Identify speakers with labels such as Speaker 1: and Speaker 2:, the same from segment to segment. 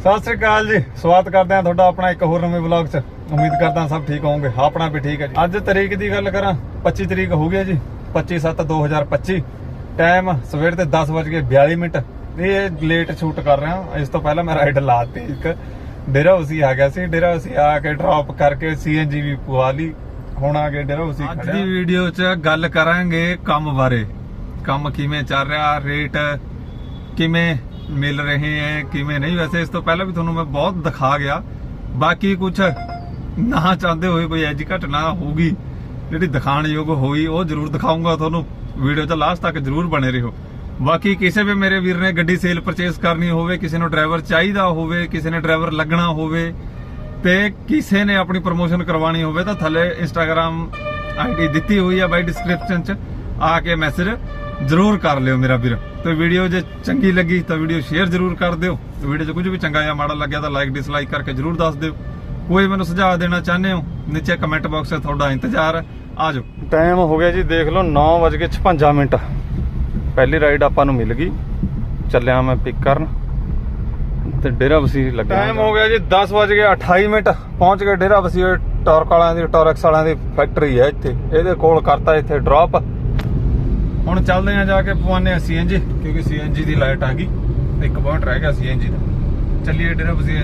Speaker 1: ਸਤਿ ਸ੍ਰੀ ਅਕਾਲ ਜੀ। ਸਵਾਗਤ ਕਰਦੇ ਹਾਂ ਤੁਹਾਡਾ ਆਪਣਾ ਇੱਕ ਹੋਰ ਨਵੇਂ ਵਲੌਗ 'ਚ। ਉਮੀਦ ਕਰਦਾ ਸਭ ਠੀਕ ਹੋਵੋਗੇ। ਆਪਣਾ ਵੀ ਠੀਕ ਹੈ ਜੀ। ਅੱਜ ਤਰੀਕ ਦੀ ਗੱਲ ਕਰਾਂ 25 ਤਰੀਕ ਹੋ ਹੈ ਜੀ। 25/7/2025 ਟਾਈਮ ਸਵੇਰ ਦੇ 10:42 ਮਿੰਟ। ਇਹ ਲੇਟ ਸ਼ੂਟ ਕਰ ਰਿਹਾ ਇਸ ਤੋਂ ਪਹਿਲਾਂ ਮੈਂ ਰਾਈਡ ਲਾਤੀ ਇੱਕ। ਡੇਰਾ ਉਸੀ ਆ ਗਿਆ ਸੀ। ਡੇਰਾ ਉਸੀ ਆ ਕੇ ਡ੍ਰੌਪ ਕਰਕੇ ਸੀਐਨਜੀ ਵੀ ਪਵਾ ਲਈ। ਹੁਣ ਆ ਕੇ ਡੇਰਾ ਉਸੀ ਅੱਜ ਦੀ ਵੀਡੀਓ 'ਚ ਗੱਲ ਕਰਾਂਗੇ ਕੰਮ ਬਾਰੇ। ਕੰਮ ਕਿਵੇਂ ਚੱਲ ਰਿਹਾ ਰੇਟ ਕਿਵੇਂ ਮਿਲ ਰਹੇ ਹੈ, ਕਿਵੇਂ ਨਹੀਂ? ਵੈਸੇ ਇਸ ਤੋਂ ਪਹਿਲਾਂ ਵੀ ਤੁਹਾਨੂੰ ਮੈਂ ਬਹੁਤ ਦਿਖਾ ਗਿਆ। ਬਾਕੀ ਕੁਝ ਨਾ ਚਾਹੁੰਦੇ ਹੋਏ ਕੋਈ ਐਜੀ ਘਟਨਾ ਹੋਊਗੀ, ਜਿਹੜੀ ਦਿਖਾਣ ਯੋਗ ਹੋਈ, ਉਹ ਜ਼ਰੂਰ ਦਿਖਾਉਂਗਾ ਤੁਹਾਨੂੰ। ਵੀਡੀਓ ਚ ਲਾਸਟ ਤੱਕ ਜ਼ਰੂਰ ਬਣੇ ਰਹੋ। ਬਾਕੀ ਕਿਸੇ ਵੀ ਮੇਰੇ ਵੀਰ ਨੇ ਗੱਡੀ ਸੇਲ ਪਰਚੇਸ ਕਰਨੀ ਹੋਵੇ, ਕਿਸੇ ਨੂੰ ਡਰਾਈਵਰ ਚਾਹੀਦਾ ਹੋਵੇ, ਕਿਸੇ ਨੇ ਡਰਾਈਵਰ ਲੱਗਣਾ ਹੋਵੇ, ਤੇ ਕਿਸੇ ਨੇ ਆਪਣੀ ਪ੍ਰੋਮੋਸ਼ਨ ਕਰਵਾਉਣੀ ਹੋਵੇ, ਤਾਂ ਥੱਲੇ ਇੰਸਟਾਗ੍ਰam ਆਈਡੀ ਦਿੱਤੀ ਹੋਈ ਹੈ ਬਾਈ ਡਿਸਕ੍ਰਿਪਸ਼ਨ ਚ ਆ ਕੇ ਮੈਸੇਜ ਜ਼ਰੂਰ ਕਰ ਲਿਓ ਮੇਰਾ ਵੀਰ। ਤੇ ਵੀਡੀਓ ਜੇ ਚੰਗੀ ਲੱਗੀ ਤਾਂ ਵੀਡੀਓ ਸ਼ੇਅਰ ਜ਼ਰੂਰ ਕਰ ਦਿਓ। ਤੇ ਵੀਡੀਓ 'ਚ ਕੁਝ ਵੀ ਚੰਗਾ ਜਾਂ ਮਾੜਾ ਲੱਗਿਆ ਤਾਂ ਲਾਈਕ ਡਿਸਲਾਈਕ ਕਰਕੇ ਜ਼ਰੂਰ ਦੱਸ ਦਿਓ। ਕੋਈ ਮੈਨੂੰ ਸੁਝਾਅ ਦੇਣਾ ਚਾਹੁੰਦੇ ਹੋ? ਨੀਚੇ ਕਮੈਂਟ ਬਾਕਸ 'ਚ ਤੁਹਾਡਾ ਇੰਤਜ਼ਾਰ। ਹੈ ਆ ਜਾਓ। ਟਾਈਮ ਹੋ ਗਿਆ ਜੀ ਦੇਖ ਲਓ 9:56 ਮਿੰਟ। ਪਹਿਲੀ ਰਾਈਡ ਆਪਾਂ ਨੂੰ ਮਿਲ ਗਈ। ਚੱਲਿਆ ਮੈਂ ਪਿਕ ਕਰਨ। ਤੇ ਡੇਰਾ ਵਸੀਰ ਲੱਗਿਆ ਟਾਈਮ ਹੋ ਗਿਆ ਜੀ 10:28 ਮਿੰਟ। ਪਹੁੰਚ ਗਏ ਡੇਰਾ ਵਸੀਰ ਟਾਰਕ ਵਾਲਿਆਂ ਦੀ ਟਾਰਕਸ ਵਾਲਿਆਂ ਦੀ ਫੈਕਟਰੀ ਹੈ ਇੱਥੇ। ਇਹਦੇ ਕੋਲ ਕਰਤਾ ਇੱਥੇ ਡ੍ਰੌਪ ਹੁਣ ਚੱਲਦੇ ਆ ਜਾ ਕੇ ਪਵਾਨੇ ਆ ਸੀਐਨਜੀ ਕਿਉਂਕਿ ਸੀਐਨਜੀ ਦੀ ਲਾਈਟ ਆ ਗਈ। ਇੱਕ ਪੁਆਇੰਟ ਰਹਿ ਗਿਆ ਸੀਐਨਜੀ ਦਾ। ਚੱਲੀਏ ਡੇਰਾ ਬਸੀ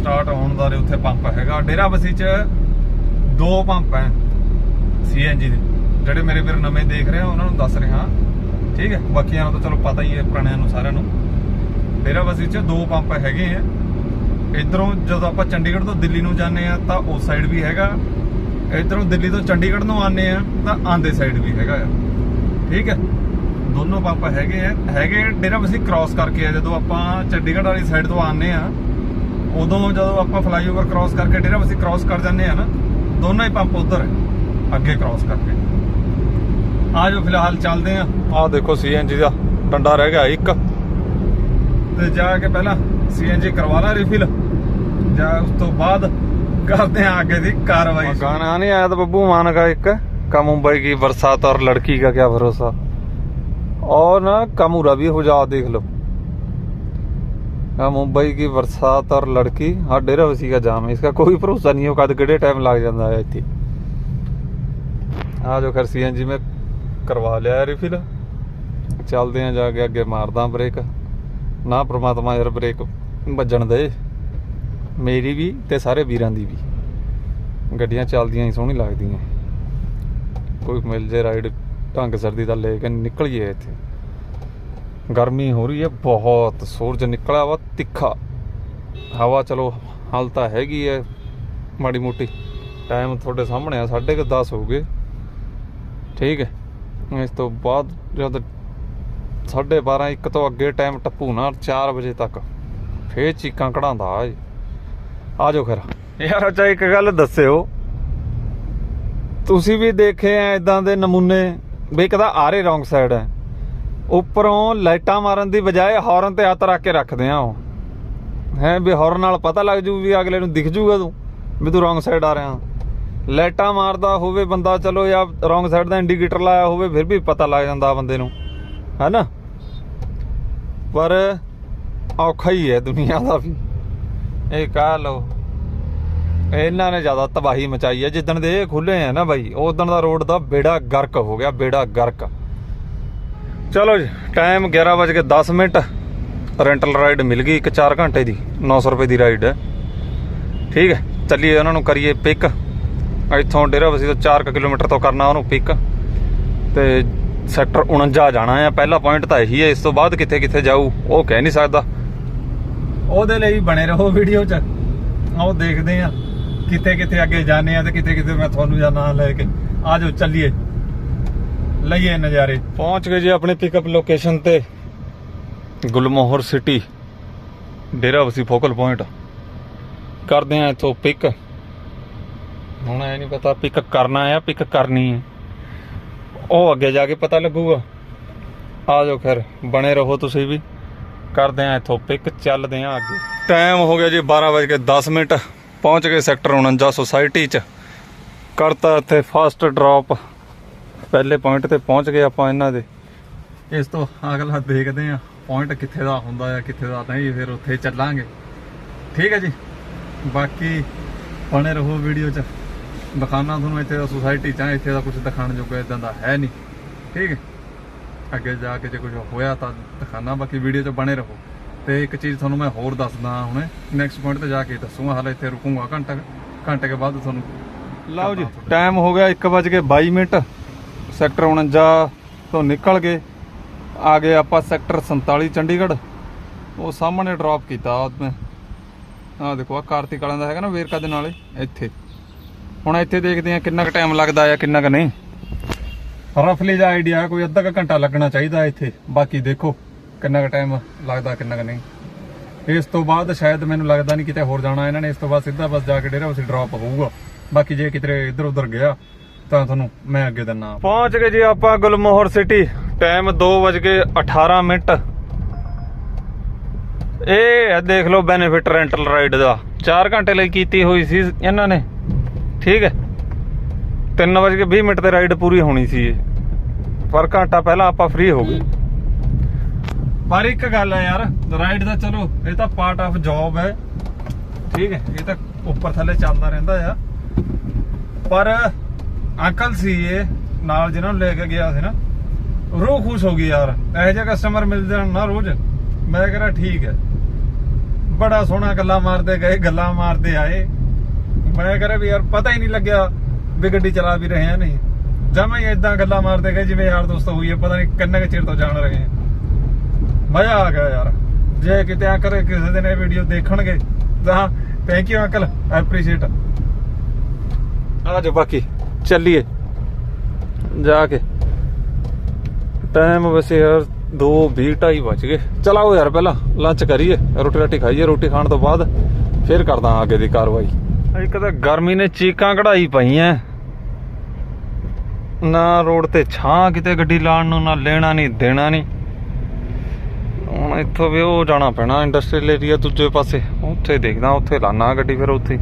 Speaker 1: ਸਟਾਰਟ ਹੋਣ ਦਾ ਉੱਥੇ ਪੰਪ ਹੈਗਾ। ਡੇਰਾ ਬਸੀ ਚ ਦੋ ਪੰਪ ਹੈ ਸੀਐਨਜੀ ਦੇ। ਜਿਹੜੇ ਮੇਰੇ ਵੀਰ ਨਵੇਂ ਦੇਖ ਰਹੇ ਆ, ਉਹਨਾਂ ਨੂੰ ਦੱਸ ਰਿਹਾ। ਠੀਕ ਹੈ? ਬਾਕੀਆਂ ਨੂੰ ਤਾਂ ਚਲੋ ਪਤਾ ਹੀ ਹੈ, ਪੁਰਾਣਿਆਂ ਨੂੰ, ਸਾਰਿਆਂ ਨੂੰ। ਡੇਰਾ ਬਸੀ ਚ ਦੋ ਪੰਪ ਹੈਗੇ ਆ। ਇਧਰੋਂ ਜਦੋਂ ਆਪਾਂ ਚੰਡੀਗੜ੍ਹ ਤੋਂ ਦਿੱਲੀ ਨੂੰ ਜਾਂਦੇ ਆ, ਤਾਂ ਉਸ ਸਾਈਡ ਵੀ ਹੈਗਾ। ਇਧਰੋਂ ਦਿੱਲੀ ਤੋਂ ਚੰਡੀਗੜ੍ਹ ਨੂੰ ਆਉਂਦੇ ਆ, ਤਾਂ ਆਂਦੇ ਸਾਈਡ ਵੀ ਹੈਗਾ ਆ। ਠੀਕ ਹੈ? ਦੋਨੋਂ ਪੰਪ ਹੈਗੇ ਆ। ਹੈਗੇ ਡੇਰਾ ਬਸੀ ਕ੍ਰਾਸ ਕਰਕੇ ਆ। ਜਦੋਂ ਆਪਾਂ ਚੰਡੀਗੜ੍ਹ ਵਾਲੀ ਸਾਈਡ ਤੋਂ ਆਉਂਦੇ ਆ ਉਦੋਂ ਜਦੋਂ ਆਪਾਂ ਫਲਾਈਓਵਰ ਕ੍ਰਾਸ ਕਰਕੇ ਡੇਰਾ ਬਸੀ ਕ੍ਰਾਸ ਕਰ ਜਾਂਦੇ ਆ ਨਾ ਦੋਨੋਂ ਹੀ ਪੰਪ ਉਧਰ ਅੱਗੇ ਕ੍ਰਾਸ ਕਰਕੇ। ਆ ਜੋ ਫਿਲਹਾਲ ਚੱਲਦੇ ਆ। ਆਹ ਦੇਖੋ ਸੀਐਨਜੀ ਦਾ ਡੰਡਾ ਰਹਿ ਗਿਆ ਇੱਕ। ਤੇ ਜਾ ਕੇ ਪਹਿਲਾਂ ਸੀਐਨਜੀ ਕਰਵਾ ਲਾ ਰਿਫਿਲ ਜਾਂ ਉਸ ਤੋਂ ਬਾਅਦ ਕਰਦੇ ਆ ਅੱਗੇ ਦੀ ਕਾਰਵਾਈ। ਗਾਣਾ ਨਹੀਂ ਆਇਆ ਤਾਂ ਬੱਬੂ ਮਾਨ ਦਾ ਇੱਕ। का मुंबई की बरसात और लड़की का क्या भरोसा और ना कमूरा भी हो जाओ देख लो का मुंबई की बरसात और लड़की हाँ डेरा उसी का जाम है इसका कोई भरोसा नहीं हो कद किड़े टाइम लग जाता है इतनी ਆ ਜੋ ਖਰ ਸੀਐਨਜੀ ਮੈਂ ਕਰਵਾ ਲਿਆ ਰਿਫਿਲ ਚੱਲਦੇ ਆ ਜਾ ਕੇ ਅੱਗੇ ਮਾਰਦਾ ਬ੍ਰੇਕ ਨਾ ਪ੍ਰਮਾਤਮਾ ਯਾਰ ਬ੍ਰੇਕ ਵੱਜਣ ਦੇ ਮੇਰੀ ਵੀ ਤੇ ਸਾਰੇ ਵੀਰਾਂ ਦੀ ਵੀ ਗੱਡੀਆਂ ਚੱਲਦੀਆਂ ਹੀ ਸੋਹਣੀ ਲੱਗਦੀਆਂ ਕੋਈ ਮਿਲ ਜੇ ਰਾਈਡ ਢੰਗ ਸਰਦੀ ਦਾ ਲੈ ਕੇ ਨਿਕਲੀਏ ਇੱਥੇ। ਗਰਮੀ ਹੋ ਰਹੀ ਹੈ, ਬਹੁਤ ਸੂਰਜ ਨਿਕਲਿਆ ਵਾ, ਤਿੱਖਾ। ਹਵਾ ਚਲੋ, ਹਾਲ ਤਾਂ ਹੈਗੀ ਹੈ, ਮਾੜੀ ਮੋਟੀ। ਟਾਈਮ ਤੁਹਾਡੇ ਸਾਹਮਣੇ ਆ 10:30 ਹੋ ਗਏ। ਠੀਕ ਹੈ ਇਸ ਤੋਂ ਬਾਅਦ ਜਦ 12:30 1 ਤੋਂ ਅੱਗੇ ਟਾਈਮ ਟੱਪੂ ਨਾ 4 ਵਜੇ ਤੱਕ। ਫੇਰ ਚੀਕਾਂ ਕਢਾਉਂਦਾ ਆ ਆ ਜਾਓ ਫਿਰ। ਯਾਰ, ਅੱਛਾ, ਇੱਕ ਗੱਲ ਦੱਸਿਓ। ਤੁਸੀਂ ਵੀ ਦੇਖੇ ਆ ਇਦਾਂ ਦੇ ਨਮੂਨੇ, ਵੀ ਕਦਾ ਤਾਂ ਆਰੇ ਰੌਂਗ ਸਾਈਡ ਹੈ। ਉੱਪਰੋਂ ਲਾਈਟਾਂ ਮਾਰਨ ਦੀ ਬਜਾਏ ਹਾਰਨ ਤੇ ਹੱਥ ਰੱਖ ਕੇ ਰੱਖਦੇ ਆ ਉਹ। ਹੈ, ਵੀ ਹਾਰਨ ਨਾਲ ਪਤਾ ਲੱਗ ਜੂ ਵੀ ਅਗਲੇ ਨੂੰ ਦਿਖ ਜੂਗਾ ਤੂੰ, ਵੀ ਤੂੰ ਰੌਂਗ ਸਾਈਡ ਆ ਰਿਹਾ। ਲਾਈਟਾਂ ਮਾਰਦਾ ਹੋਵੇ ਬੰਦਾ, ਚਲੋ ਜਾਂ ਰੌਂਗ ਸਾਈਡ ਦਾ ਇੰਡੀਕੇਟਰ ਲਾਇਆ ਹੋਵੇ, ਫਿਰ ਵੀ ਪਤਾ ਲੱਗ ਜਾਂਦਾ ਬੰਦੇ ਨੂੰ। ਹੈਨਾ? ਪਰ ਔਖਾ ਹੀ ਹੈ ਦੁਨੀਆ ਦਾ ਵੀ। ਇਹ ਕਹ ਲੋ ਇਹਨਾਂ ਨੇ ਜ਼ਿਆਦਾ ਤਬਾਹੀ ਮਚਾਈ ਹੈ। ਜਿੱਦਣ ਦੇ ਇਹ ਖੁੱਲੇ ਆ ਨਾ ਬਾਈ, ਉਦੋਂ ਦਾ ਰੋਡ ਦਾ ਬੇੜਾ ਗਰਕ ਹੋ ਗਿਆ, ਬੇੜਾ ਗਰਕ। ਚਲੋ ਜੀ ਟਾਈਮ 11:10 ਮਿੰਟ। ਰੈਂਟਲ ਰਾਈਡ ਮਿਲ ਗਈ ਇੱਕ 4 ਘੰਟੇ ਦੀ 900 ਰੁਪਏ ਦੀ ਰਾਈਡ ਹੈ। ਠੀਕ ਹੈ, ਚੱਲੀਏ ਉਹਨਾਂ ਨੂੰ ਕਰੀਏ ਪਿਕ ਇੱਥੋਂ ਡੇਰਾ ਬਸੀ ਤੋਂ 4 ਕਿਲੋਮੀਟਰ ਤੋਂ ਕਰਨਾ ਉਹਨੂੰ ਪਿਕ ਤੇ ਸੈਕਟਰ 49 ਜਾਣਾ ਆ। ਪਹਿਲਾ ਪੁਆਇੰਟ ਤਾਂ ਇਹੀ ਹੈ, ਇਸ ਤੋਂ ਬਾਅਦ ਕਿੱਥੇ ਕਿੱਥੇ ਜਾਊ, ਉਹ ਕਹਿ ਨਹੀਂ ਸਕਦਾ। ਉਹਦੇ ਲਈ ਬਣੇ ਰਹੋ ਵੀਡੀਓ 'ਚ। ਆਓ ਦੇਖਦੇ ਆ ਕਿੱਥੇ ਕਿੱਥੇ ਅੱਗੇ ਜਾਣੇ ਆ ਤੇ ਕਿਤੇ ਕਿਤੇ ਮੈਂ ਤੁਹਾਨੂੰ ਜਾਂ ਨਾਂ ਲੈ ਕੇ। ਆ ਜਾਓ, ਚੱਲੀਏ। ਲਈਏ ਨਜ਼ਾਰੇ। ਪਹੁੰਚ ਗਏ ਜੀ ਆਪਣੇ ਪਿਕਅਪ ਲੋਕੇਸ਼ਨ ਤੇ। Gulmohar city Dera focal point ਕਰਦੇ ਆ ਇੱਥੋਂ ਪਿਕ ਹੁਣ ਐ ਨਹੀਂ ਪਤਾ ਪਿਕ ਕਰਨਾ ਆ ਪਿਕ ਕਰਨੀ ਹੈ ਉਹ ਅੱਗੇ ਜਾ ਕੇ ਪਤਾ ਲੱਗੂਗਾ। ਆ ਜਾਓ ਫਿਰ ਬਣੇ ਰਹੋ ਤੁਸੀਂ ਵੀ। ਕਰਦੇ ਆ ਇੱਥੋਂ ਪਿਕ ਚੱਲਦੇ ਆ ਅੱਗੇ। ਟਾਈਮ ਹੋ ਗਿਆ ਜੀ 12:10 ਮਿੰਟ। ਪਹੁੰਚ ਗਏ ਸੈਕਟਰ 49 ਸੁਸਾਇਟੀ ਚ। ਕਰਤਾ ਇੱਥੇ ਫਸਟ ਡ੍ਰੌਪ ਪਹਿਲੇ ਪੁਆਇੰਟ ਤੇ ਪਹੁੰਚ ਗਏ ਆਪਾਂ ਇਹਨਾਂ ਦੇ। ਇਸ ਤੋਂ ਅਗਲਾ ਦੇਖਦੇ ਆ ਪੁਆਇੰਟ ਕਿੱਥੇ ਦਾ ਹੁੰਦਾ ਆ ਕਿੱਥੇ ਦਾ ਨਹੀਂ ਫਿਰ ਉੱਥੇ ਚੱਲਾਂਗੇ। ਠੀਕ ਹੈ ਜੀ। ਬਾਕੀ ਬਣੇ ਰਹੋ ਵੀਡੀਓ 'ਚ। ਦਿਖਾਣਾ ਤੁਹਾਨੂੰ ਇੱਥੇ ਦਾ ਸੁਸਾਇਟੀ ਚ ਆ, ਇੱਥੇ ਦਾ ਕੁਝ ਦਿਖਾਣ ਜੋਗਾ ਇਦਾਂ ਦਾ ਹੈ ਨਹੀਂ। ਠੀਕ ਹੈ। ਅੱਗੇ ਜਾ ਕੇ ਜੇ ਕੁਝ ਹੋਇਆ ਤਾਂ ਦਿਖਾਣਾ ਬਾਕੀ ਵੀਡੀਓ 'ਚ ਬਣੇ ਰਹੋ। ਤੇ ਇੱਕ ਚੀਜ਼ ਤੁਹਾਨੂੰ ਮੈਂ ਹੋਰ ਦੱਸਦਾ ਹੁਣੇ ਨੈਕਸਟ ਪੁਆਇੰਟ ਤੇ ਜਾ ਕੇ ਦੱਸੂਗਾ ਹਾਲੇ ਇੱਥੇ ਰੁਕੂੰਗਾ ਘੰਟਾ ਘੰਟੇ ਕੇ ਬਾਅਦ ਤੁਹਾਨੂੰ ਲਓ ਜੀ ਟਾਈਮ ਹੋ ਗਿਆ 1:22 ਮਿੰਟ ਸੈਕਟਰ 49 ਤੋਂ ਨਿਕਲ ਗਏ ਆ ਗਏ ਆਪਾਂ ਸੈਕਟਰ 47 ਚੰਡੀਗੜ੍ਹ। ਉਹ ਸਾਹਮਣੇ ਡ੍ਰੌਪ ਕੀਤਾ ਮੈਂ। ਆ ਦੇਖੋ ਆ ਕਾਰਤਿਕ ਵਾਲਿਆਂ ਦਾ ਹੈਗਾ ਨਾ ਵੇਰਕਾ ਦੇ ਨਾਲੇ ਇੱਥੇ। ਹੁਣ ਇੱਥੇ ਦੇਖਦੇ ਆ ਕਿੰਨਾ ਕੁ ਟਾਈਮ ਲੱਗਦਾ ਆ ਕਿੰਨਾ ਕੁ ਨਹੀਂ। ਰਫਲੀ ਦਾ ਆਈਡੀਆ ਕੋਈ ਅੱਧਾ ਘੰਟਾ ਲੱਗਣਾ ਚਾਹੀਦਾ ਇੱਥੇ। ਬਾਕੀ ਦੇਖੋ। ਕਿੰਨਾ ਕੁ ਟਾਈਮ ਲੱਗਦਾ, ਕਿੰਨਾ ਕੁ ਨਹੀਂ। ਇਸ ਤੋਂ ਬਾਅਦ ਸ਼ਾਇਦ ਮੈਨੂੰ ਲੱਗਦਾ ਨਹੀਂ ਕਿਤੇ ਹੋਰ ਜਾਣਾ ਇਹਨਾਂ ਨੇ। ਇਸ ਤੋਂ ਬਾਅਦ ਸਿੱਧਾ ਬਸ ਜਾ ਕੇ ਡੇਰਾ ਉਸੇ ਡ੍ਰੌਪ ਹੋਊਗਾ ਬਾਕੀ ਜੇ ਕਿਤੇ ਇੱਧਰ ਉੱਧਰ ਗਿਆ, ਤਾਂ ਤੁਹਾਨੂੰ ਮੈਂ ਅੱਗੇ ਦਿੰਨਾ। ਪਹੁੰਚ ਗਏ ਜੀ ਆਪਾਂ ਗੁਲਮੋਹਰ ਸਿਟੀ ਟਾਈਮ 2:18 ਮਿੰਟ। ਇਹ ਹੈ ਦੇਖ ਲਓ ਬੈਨੀਫਿਟ ਰੈਂਟਲ ਰਾਈਡ ਦਾ। 4 ਘੰਟੇ ਲਈ ਕੀਤੀ ਹੋਈ ਸੀ ਇਹਨਾਂ ਨੇ। ਠੀਕ ਹੈ। 3:20 ਮਿੰਟ ਤੇ ਰਾਈਡ ਪੂਰੀ ਹੋਣੀ ਸੀ ਇਹ। ਪਰ ਘੰਟਾ ਪਹਿਲਾਂ ਆਪਾਂ ਫ੍ਰੀ ਹੋ ਗਏ। ਪਰ ਇੱਕ ਗੱਲ ਹੈ ਯਾਰ ਰਾਈਡ ਦਾ ਚਲੋ, ਇਹ ਤਾਂ ਪਾਰਟ ਆਫ ਜੌਬ ਹੈ। ਠੀਕ ਹੈ, ਇਹ ਤਾਂ ਉੱਪਰ ਥੱਲੇ ਚੱਲਦਾ ਰਹਿੰਦਾ ਆ। ਪਰ ਅੰਕਲ ਸੀ ਇਹ, ਨਾਲ ਜਿਹਨਾਂ ਨੂੰ ਲੈ ਕੇ ਗਿਆ ਸੀ ਨਾ, ਰੂਹ ਖੁਸ਼ ਹੋ ਗਈ ਯਾਰ। ਇਹੋ ਜਿਹੇ ਕਸਟਮਰ ਮਿਲ ਜਾਣ ਨਾ ਰੋਜ਼। ਮੈਂ ਕਹਿੰਦਾ ਠੀਕ ਹੈ। ਬੜਾ ਸੋਹਣਾ ਗੱਲਾਂ ਮਾਰਦੇ ਗਏ, ਗੱਲਾਂ ਮਾਰਦੇ ਆਏ। ਮੈਂ ਕਹਿੰਦਾ ਵੀ ਯਾਰ ਪਤਾ ਹੀ ਨਹੀਂ ਲੱਗਿਆ ਵੀ ਗੱਡੀ ਚਲਾ ਵੀ ਰਹੇ ਆ ਨਹੀਂ। ਜਮਾ ਹੀ ਇਦਾਂ ਗੱਲਾਂ ਮਾਰਦੇ ਗਏ, ਜਿਵੇਂ ਯਾਰ ਦੋਸਤ ਹੋਈ ਹੈ, ਪਤਾ ਨਹੀਂ ਕਿੰਨੇ ਕੁ ਚਿਰ ਤੋਂ ਜਾਣ ਰਹੇ ਆ। ਮਜ਼ਾ ਆ ਗਿਆ ਯਾਰ। ਜੇ ਕਿਤੇ ਆ ਕਰੇ, ਕਿਸੇ ਦਿਨ ਇਹ ਵੀਡੀਓ ਦੇਖਣਗੇ, ਤਾਂ ਥੈਂਕ ਯੂ ਅੰਕਲ ਐਪਰੀਸ਼ੀਏਟ ਆ ਜਾ ਬਾਕੀ, ਚੱਲੀਏ। ਜਾ ਕੇ। ਟਾਈਮ ਵੈਸੇ ਯਾਰ 2 2:30 ਵੱਜ ਗਏ। ਚਲਾਓ ਯਾਰ ਪਹਿਲਾਂ ਲੰਚ ਕਰੀਏ, ਰੋਟੀ ਰਾਟੀ ਖਾਈਏ, ਰੋਟੀ ਖਾਣ ਤੋਂ ਬਾਅਦ ਫਿਰ ਕਰਦਾ ਅੱਗੇ ਦੀ ਕਾਰਵਾਈ। ਇੱਕ ਤਾਂ ਗਰਮੀ ਨੇ ਚੀਕਾਂ ਕਢਾਈ ਪਈਆਂ। ਨਾ ਰੋਡ ਤੇ ਛਾਂ ਕਿਤੇ ਗੱਡੀ ਲਾਣ ਨੂੰ, ਨਾ ਲੈਣਾ ਨਹੀਂ ਦੇਣਾ ਨਹੀਂ ਇੱਥੋਂ ਵੀ ਉਹ ਜਾਣਾ ਪੈਣਾ ਇੰਡਸਟਰੀਅਲ ਏਰੀਆ ਦੂਜੇ ਪਾਸੇ। ਉੱਥੇ ਦੇਖਦਾ, ਉੱਥੇ ਲਾਣਾ ਗੱਡੀ ਫਿਰ ਉੱਥੇ।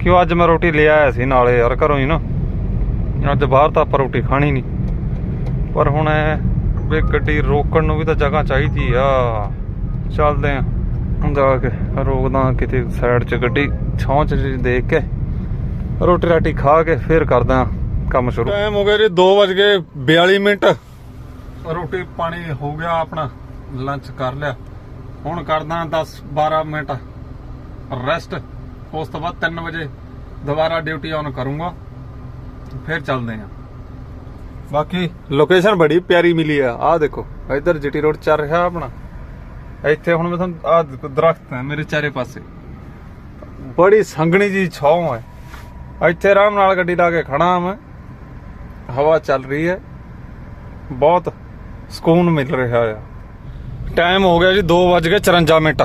Speaker 1: ਕਿਉਂ ਅੱਜ ਮੈਂ ਰੋਟੀ ਲੈ ਆਇਆ ਸੀ ਨਾਲੇ ਯਾਰ ਘਰੋਂ ਹੀ ਨਾ। ਅੱਜ ਬਾਹਰ ਤਾਂ ਆਪਾਂ ਰੋਟੀ ਖਾਣੀ ਨਹੀਂ। ਪਰ ਹੁਣ ਐ ਵੀ ਗੱਡੀ ਰੋਕਣ ਨੂੰ ਵੀ ਤਾਂ ਜਗ੍ਹਾ ਚਾਹੀਦੀ ਆ। ਚੱਲਦੇ ਆ। ਜਾ ਕੇ ਰੋਕਦਾ ਕਿਤੇ ਸਾਈਡ 'ਚ ਗੱਡੀ, ਛਾਂ 'ਚ ਦੇਖ ਕੇ। ਰੋਟੀ ਰਾਟੀ ਖਾ ਕੇ ਫਿਰ ਕਰਦਾ ਕੰਮ ਸ਼ੁਰੂ। ਟਾਈਮ ਹੋ ਗਿਆ ਜੀ 2:42 ਮਿੰਟ। ਰੋਟੀ ਪਾਣੀ ਹੋ ਗਿਆ ਆਪਣਾ। ਲੰਚ ਕਰ ਲਿਆ। ਹੁਣ ਕਰਦਾ 10 12 ਮਿੰਟ ਰੈਸਟ ਉਸ ਤੋਂ ਬਾਅਦ 3 ਵਜੇ ਦੁਬਾਰਾ ਡਿਊਟੀ ਆਨ ਕਰੂੰਗਾ। ਫਿਰ ਚੱਲਦੇ ਆਂ ਬਾਕੀ ਲੋਕੇਸ਼ਨ ਬੜੀ ਪਿਆਰੀ ਮਿਲੀ ਆ। ਆਹ ਦੇਖੋ, ਇੱਧਰ ਜੀਟੀ ਰੋਡ ਚੱਲ ਰਿਹਾ ਆਪਣਾ। ਇੱਥੇ ਹੁਣ ਮੈਂ ਤੁਹਾਨੂੰ ਆਹ ਦੇਖੋ, ਦਰਖਤ ਹੈ ਮੇਰੇ ਚਾਰੇ ਪਾਸੇ। ਬੜੀ ਸੰਘਣੀ ਜੀ ਛਾਂ ਹੈ। ਇੱਥੇ ਆਰਾਮ ਨਾਲ ਗੱਡੀ ਲਾ ਕੇ ਖੜਾ ਮੈਂ। ਹਵਾ ਚੱਲ ਰਹੀ ਹੈ। ਬਹੁਤ ਸਕੂਨ ਮਿਲ ਰਿਹਾ ਆ। ਟਾਈਮ ਹੋ ਗਿਆ ਜੀ 2:54 ਮਿੰਟ।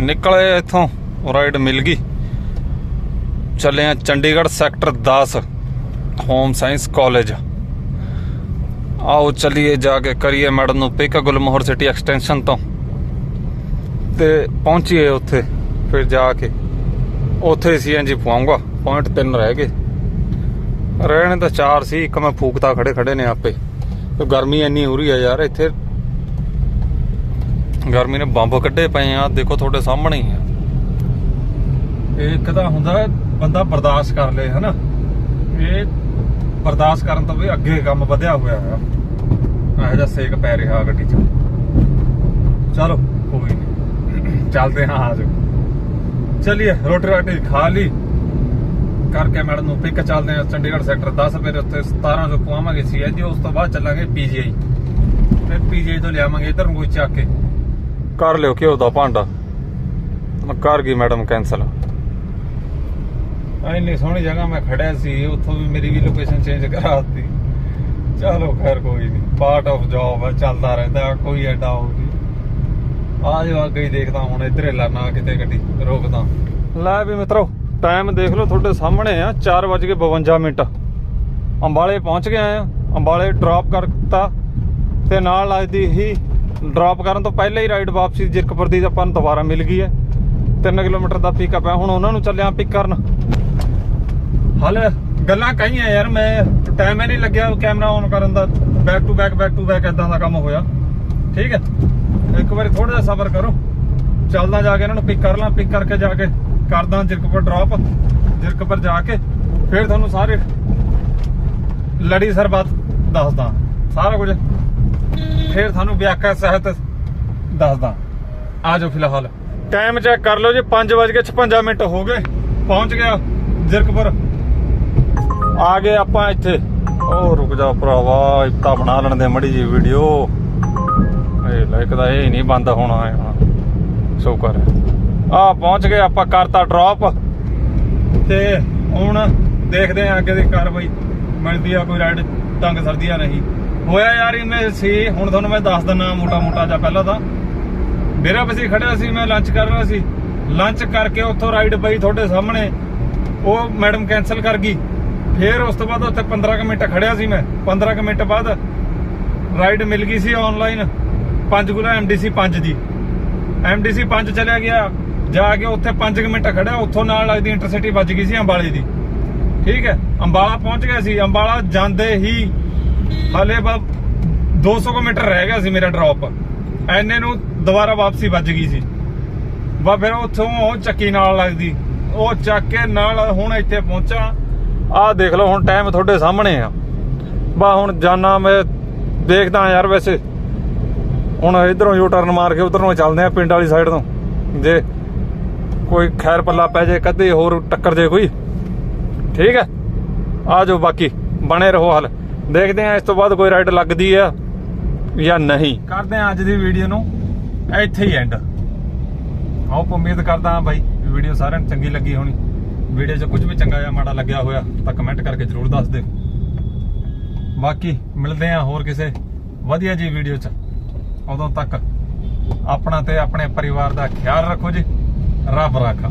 Speaker 1: ਨਿਕਲੇ ਇੱਥੋਂ ਰਾਈਡ ਮਿਲ ਗਈ। ਚੱਲੇ ਆ Chandigarh sector 10 home science college ਆਓ ਚਲਿਏ ਜਾ ਕੇ ਕਰੀਏ ਮੈਡਮ ਨੂੰ ਪਿਕ ਗੁਲਮੋਹਰ ਸਿਟੀ ਐਕਸਟੈਂਸ਼ਨ ਤੋਂ। ਤੇ ਪਹੁੰਚੀਏ ਉੱਥੇ, ਫਿਰ ਜਾ ਕੇ। ਉੱਥੇ ਸੀਐਨਜੀ ਪਵਾਉਂਗਾ ਪੁਆਇੰਟ 3 ਰਹਿ ਗਏ। ਰਹਿਣੇ ਤਾਂ ਚਾਰ ਸੀ, ਇੱਕ ਮੈਂ ਫੂਕਤਾ ਖੜੇ ਖੜੇ ਨੇ ਆਪੇ। ਗਰਮੀ ਇੰਨੀ ਹੋ ਰਹੀ ਆ ਯਾਰ, ਇੱਥੇ ਗਰਮੀ ਨੇ ਬੰਬ ਕੱਢੇ ਪਏ ਆ, ਦੇਖੋ ਤੁਹਾਡੇ ਸਾਹਮਣੇ ਹੀ ਆ। ਇਹ ਇੱਕ ਹੁੰਦਾ ਬੰਦਾ ਬਰਦਾਸ਼ਤ ਕਰ ਲੇ, ਹਨਾ? ਇਹ ਬਰਦਾਸ਼ਤ ਕਰਨ ਤੋਂ ਵੀ ਅੱਗੇ ਕੰਮ ਵਧਿਆ ਹੋਇਆ ਹੈ ਇਹੋ ਜਿਹਾ ਸੇਕ ਪੈ ਰਿਹਾ ਗੱਡੀ 'ਚ। ਚਲੋ, ਕੋਈ ਨਹੀਂ ਚੱਲਦੇ ਹਾਂ ਆਜੋ। ਚਲਿਏ, ਰੋਟੀ ਰਾਟੀ ਖਾ ਲਈ। ਕਰਕੇ ਮੈਡਮ ਨੂੰ ਪਿਕ ਚੱਲਦੇ ਆ ਚੰਡੀਗੜ੍ਹ ਸੈਕਟਰ 10 ਵਜੇ ਉੱਥੇ 17 ਤੋਂ ਪਵਾਵਾਂਗੇ ਸੀਐਨਜੀ ਉਸ ਤੋਂ ਬਾਅਦ ਚੱਲਾਂਗੇ ਪੀਜੀਆਈ ਫਿਰ ਪੀਜੀਆਈ ਤੋਂ ਲਿਆਵਾਂਗੇ ਇਧਰ ਨੂੰ ਕੋਈ ਚੱਕ ਕੇ। ਕਰ ਲਿਓ ਘਿਓ ਦਾ ਭਾਂਡਾ। ਮੈਂ ਕਰ ਗਈ ਮੈਡਮ ਕੈਨਸਲ ਇੰਨੀ ਸੋਹਣੀ ਜਗ੍ਹਾ ਮੈਂ ਖੜਿਆ ਸੀ ਉੱਥੋਂ ਵੀ ਮੇਰੀ ਵੀ ਲੋਕੇਸ਼ਨ ਚੇਂਜ ਕਰਾ ਦਿੱਤੀ ਚਲੋ ਖੈਰ ਕੋਈ ਨਹੀਂ ਪਾਰਟ ਆਫ ਜੌਬ ਹੈ ਚੱਲਦਾ ਰਹਿੰਦਾ ਕੋਈ ਐਡਾ ਹੋ ਨਹੀਂ ਆ ਜੋ ਅੱਗੇ ਹੀ ਦੇਖਦਾ ਹੁਣ ਇੱਧਰ ਲਾਣਾ ਕਿਤੇ ਗੱਡੀ ਰੋਕਦਾ। ਲੈ ਵੀ ਮਿੱਤਰੋ ਟਾਈਮ ਦੇਖ ਲਓ ਤੁਹਾਡੇ ਸਾਹਮਣੇ ਆ 4:52 ਮਿੰਟ। ਅੰਬਾਲੇ ਪਹੁੰਚ ਗਏ ਆ ਅੰਬਾਲੇ ਡ੍ਰੌਪ ਕਰਤਾ ਤੇ ਨਾਲ ਲੱਗਦੀ ਹੀ ਡ੍ਰੌਪ ਕਰਨ ਤੋਂ ਪਹਿਲਾਂ ਹੀ ਰਾਈਡ ਵਾਪਸੀ ਜਿਰਕਪੁਰ ਦੀ ਆਪਾਂ ਨੂੰ ਦੁਬਾਰਾ ਮਿਲ ਗਈ ਹੈ। 3 ਕਿਲੋਮੀਟਰ ਦਾ ਪਿਕਅਪ ਹੈ। ਹੁਣ ਉਹਨਾਂ ਨੂੰ ਚੱਲਿਆ ਪਿਕ ਕਰਨ। ਹਾਲੇ, ਗੱਲਾਂ ਕਹੀਆਂ ਯਾਰ, ਮੈਂ ਟਾਈਮ ਹੀ ਨਹੀਂ ਲੱਗਿਆ ਕੈਮਰਾ ਔਨ ਕਰਨ ਦਾ। Back to back back to back ਇਦਾਂ ਦਾ ਕੰਮ ਹੋਇਆ। ਠੀਕ ਹੈ? ਇੱਕ ਵਾਰੀ ਥੋੜਾ ਜਿਹਾ ਸਬਰ ਕਰੋ। ਚੱਲਦਾ ਜਾ ਕੇ ਇਹਨਾਂ ਨੂੰ ਪਿਕ ਕਰ ਲਾਂ ਪਿਕ ਕਰਕੇ ਜਾ ਕੇ ਕਰਦਾ ਜਿਰਕਪੁਰ ਡ੍ਰੌਪ ਜਿਰਕਪੁਰ ਜਾ ਕੇ ਫਿਰ ਤੁਹਾਨੂੰ ਸਾਰੇ ਲੜੀ ਸਰਬਤ ਦੱਸਦਾ। ਸਾਰਾ ਕੁਝ। ਫਿਰ ਤੁਹਾਨੂੰ ਵਿਆਖਿਆ ਸਹਿਤ ਦੱਸਦਾ। ਆ ਜਾਓ ਫਿਲਹਾਲ। ਟਾਈਮ ਚੈੱਕ ਕਰ ਲਓ ਜੀ 5:56 ਮਿੰਟ ਹੋ ਗਏ। ਪਹੁੰਚ ਗਿਆ ਜਿਰਕਪੁਰ। ਆ ਗਏ ਆਪਾਂ ਇੱਥੇ। ਉਹ ਰੁਕ ਜਾ ਭਰਾਵਾ ਇੱਤਾ ਬਣਾ ਲੈਣ ਦੇ ਮੜੀ ਜੀ ਵੀਡੀਓ ਇਹ ਲਾਇਕ ਦਾ ਇਹ ਨਹੀਂ ਬੰਦ ਹੋਣਾ ਹੈ ਹੁਣ। ਸ਼ੁਕਰ ਹੈ ਆ, ਪਹੁੰਚ ਗਏ ਆਪਾਂ, ਕਰਤਾ ਡ੍ਰੌਪ ਤੇ ਹੁਣ ਦੇਖਦੇ ਆਂ ਅੱਗੇ ਦੀ ਕਾਰਵਾਈ। ਮਿਲਦੀ ਆ ਕੋਈ ਰਾਈਡ ਤੰਗ ਸਰਦੀ ਆ ਨਹੀਂ। ਹੋਇਆ ਯਾਰ ਇਹਨੇ ਸੀ, ਹੁਣ ਤੁਹਾਨੂੰ ਮੈਂ ਦੱਸ ਦਿੰਨਾ ਮੋਟਾ ਮੋਟਾ ਜਿਹਾ ਪਹਿਲਾਂ ਤਾਂ। ਮੇਰਾ ਬਸੀ ਖੜਿਆ ਸੀ, ਮੈਂ ਲੰਚ ਕਰ ਰਿਹਾ ਸੀ। ਲੰਚ ਕਰਕੇ ਉੱਥੋਂ ਰਾਈਡ ਪਈ ਤੁਹਾਡੇ ਸਾਹਮਣੇ। ਉਹ ਮੈਡਮ ਕੈਨਸਲ ਕਰ ਗਈ। ਫਿਰ ਉਸ ਤੋਂ ਬਾਅਦ ਉੱਥੇ 15 ਕੁ ਮਿੰਟ ਖੜਿਆ ਸੀ ਮੈਂ। 15 ਕੁ ਮਿੰਟ ਬਾਅਦ ਰਾਈਡ ਮਿਲ ਗਈ ਸੀ ਆਨਲਾਈਨ ਪੰਜਗੁਲਾ ਐਮਡੀਸੀ 5 ਦੀ। ਐਮਡੀਸੀ 5 ਚਲਿਆ ਗਿਆ। ਜਾ ਕੇ ਉੱਥੇ 5 ਮਿੰਟ ਖੜਿਆ। ਉੱਥੋਂ ਨਾਲ ਲੱਗਦੀ ਇੰਟਰਸਿਟੀ ਵੱਜ ਗਈ ਸੀ ਅੰਬਾਲੇ ਦੀ। ਠੀਕ ਹੈ, ਅੰਬਾਲਾ ਪਹੁੰਚ ਗਿਆ ਸੀ। ਅੰਬਾਲਾ ਜਾਂਦੇ ਹੀ ਹਲੇ ਬਾ 200 ਕੁ ਮੀਟਰ ਰਹਿ ਗਿਆ ਸੀ ਮੇਰਾ ਡ੍ਰੌਪ ਐਨੇ ਨੂੰ ਦੁਬਾਰਾ ਵਾਪਸੀ ਵੱਜ ਗਈ ਸੀ। ਬਾ ਫਿਰ ਉੱਥੋਂ ਉਹ ਚੱਕੀ ਨਾਲ ਲੱਗਦੀ। ਉਹ ਚੱਕ ਕੇ ਨਾਲ ਹੁਣ ਇੱਥੇ ਪਹੁੰਚਾ। ਆਹ ਦੇਖ ਲਓ, ਹੁਣ ਟਾਈਮ ਤੁਹਾਡੇ ਸਾਹਮਣੇ ਆ। ਬਾ ਹੁਣ ਜਾਣਾ ਮੈਂ, ਦੇਖਦਾ ਯਾਰ ਵੈਸੇ। ਹੁਣ ਇਧਰੋਂ ਯੂ ਟਰਨ ਮਾਰ ਕੇ ਉਧਰੋਂ ਚੱਲਦੇ ਆ ਪਿੰਡ ਵਾਲੀ ਸਾਈਡ ਤੋਂ। ਜੇ ਕੋਈ ਖੈਰ ਪੱਲਾ ਪੈ ਜੇ, ਕਦੇ ਹੋਰ ਟੱਕਰ ਜੇ ਕੋਈ। ਠੀਕ ਹੈ? ਆ ਜਾਓ ਬਾਕੀ, ਬਣੇ ਰਹੋ ਹਲ। ਦੇਖਦੇ ਆ ਇਸ ਤੋਂ ਬਾਅਦ ਕੋਈ ਰਾਈਡ ਲੱਗਦੀ ਆ ਜਾਂ ਨਹੀਂ। ਕਰਦੇ ਆ ਅੱਜ ਦੀ ਵੀਡੀਓ ਨੂੰ ਇੱਥੇ ਹੀ ਐਂਡ ਆਪ ਉਮੀਦ ਕਰਦਾ ਹਾਂ ਬਾਈ ਵੀਡੀਓ ਸਾਰਿਆਂ ਨੂੰ ਚੰਗੀ ਲੱਗੀ ਹੋਣੀ। ਵੀਡੀਓ 'ਚ ਕੁਝ ਵੀ ਚੰਗਾ ਜਾਂ ਮਾੜਾ ਲੱਗਿਆ ਹੋਇਆ ਤਾਂ ਕਮੈਂਟ ਕਰਕੇ ਜਰੂਰ ਦੱਸ ਦਿਓ। ਬਾਕੀ ਮਿਲਦੇ ਆ ਹੋਰ ਕਿਸੇ ਵਧੀਆ ਜੀ ਵੀਡੀਓ 'ਚ। ਉਦੋਂ ਤੱਕ ਆਪਣਾ ਤੇ ਆਪਣੇ ਪਰਿਵਾਰ ਦਾ ਖਿਆਲ ਰੱਖੋ ਜੀ। ਰੱਬ ਰਾਖਾ।